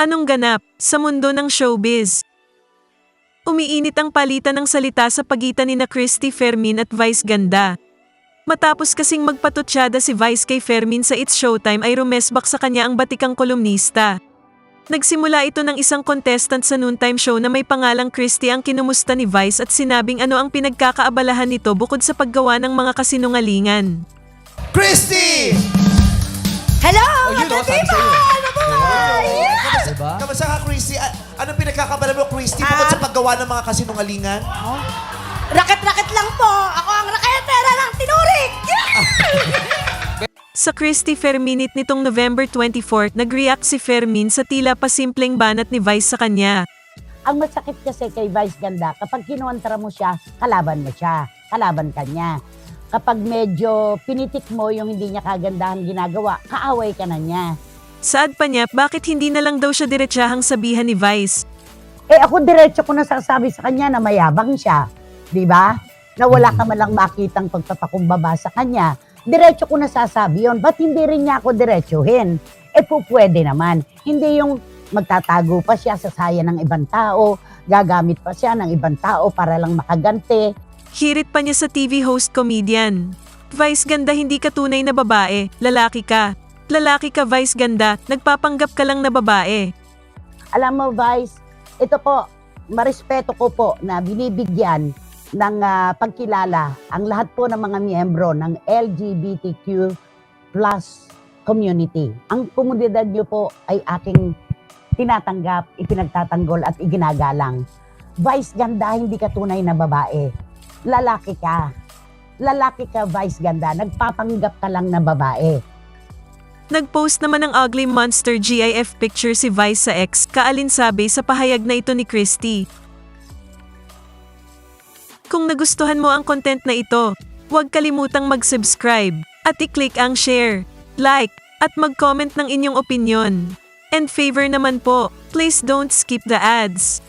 Anong ganap sa mundo ng showbiz? Umiinit ang palitan ng salita sa pagitan ni na Christy Fermin at Vice Ganda. Matapos kasing magpatutsyada si Vice kay Fermin sa It's Showtime ay rumesbak sa kanya ang batikang kolumnista. Nagsimula ito ng isang contestant sa noontime show na may pangalang Christy ang kinumusta ni Vice at sinabing ano ang pinagkakaabalahan nito bukod sa paggawa ng mga kasinungalingan. Christy! Hello! Oh, yun, sabi sa'yo. Anong pinagkakabala mo, Christy, bukod Ah. sa paggawa ng mga kasinungalingan? Raket-raket lang po! Ako ang raketera ng tinurik! Sa Christy Ferminit nitong November 24, nag-react si Fermin sa tila pasimpleng banat ni Vice sa kanya. Ang masakit kasi kay Vice Ganda, kapag kinuwantra mo siya, kalaban mo siya. Kalaban ka niya. Kapag medyo pinitik mo yung hindi niya kagandahan ginagawa, kaaway ka na niya. Saad pa niya, bakit hindi na lang daw siya diretsahang sabihan ni Vice? Eh ako diretso ko nasasabi sa kanya na mayabang siya. Di ba? Na wala ka malang makitang pagpapakumbaba sa kanya. Diretso ko nasasabi yon. Ba't hindi rin niya ako diretsuhin? Eh po pwede naman. Hindi yung magtatago pa siya sa saya ng ibang tao, gagamit pa siya ng ibang tao para lang makaganti. Hirit pa niya sa TV host comedian. Vice ganda hindi ka tunay na babae, lalaki ka. Lalaki ka Vice ganda, nagpapanggap ka lang na babae. Alam mo, Vice, ito po, marespeto ko po na binibigyan ng ah, pagkilala ang lahat po ng mga miyembro ng LGBTQ plus community. Ang komunidad niyo po ay aking tinatanggap, ipinagtatanggol at iginagalang. Vice ganda, hindi ka tunay na babae. Lalaki ka. Lalaki ka, Vice ganda. Nagpapanggap ka lang na babae. Nagpost naman ng ugly monster GIF picture si Vice sa ex, kaalinsabi sa pahayag na ito ni Christy. Kung nagustuhan mo ang content na ito, huwag kalimutang mag-subscribe at i-click ang share, like, at mag-comment ng inyong opinion. And favor naman po, please don't skip the ads.